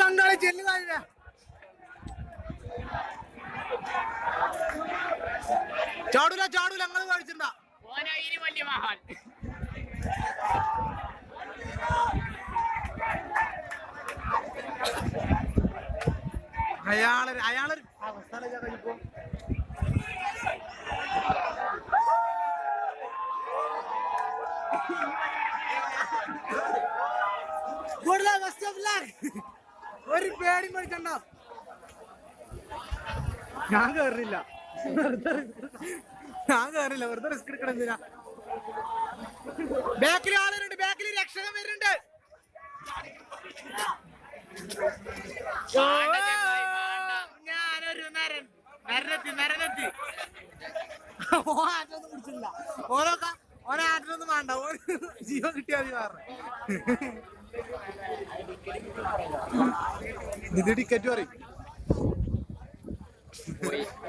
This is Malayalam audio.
ഇല്ല. ചാടൂല ചാടൂല ഞങ്ങൾ മേടിച്ചിട്ടുണ്ടാ ഓനായിരി വലിയ മഹാൻ. അയാളൊരു അയാളൊരു അവസ്ഥ കഴിപ്പോ ഒരു പേടി പഠിക്കണ്ട ഞാൻ കേറില്ല. ഞാൻ കേറില്ല. വെറുതെ റിസ്ക് എടുക്കണം എന്തിനാ? ബാക്കിൽ ആളുണ്ട് ബാക്കിൽ രക്ഷകൻ വരുന്നുണ്ട്. ഞാനൊരു നരൻ. നരനെത്തി നരനെത്തി. ഓ ആറ്റൊന്നും പിടിച്ചില്ല. ഓരോക്ക ഓരോ ആറ്റിനൊന്നും വേണ്ട. ജീവൻ കിട്ടിയാൽ മതി പറഞ്ഞു ഇത് ടിക്കറ്റ് പറയും.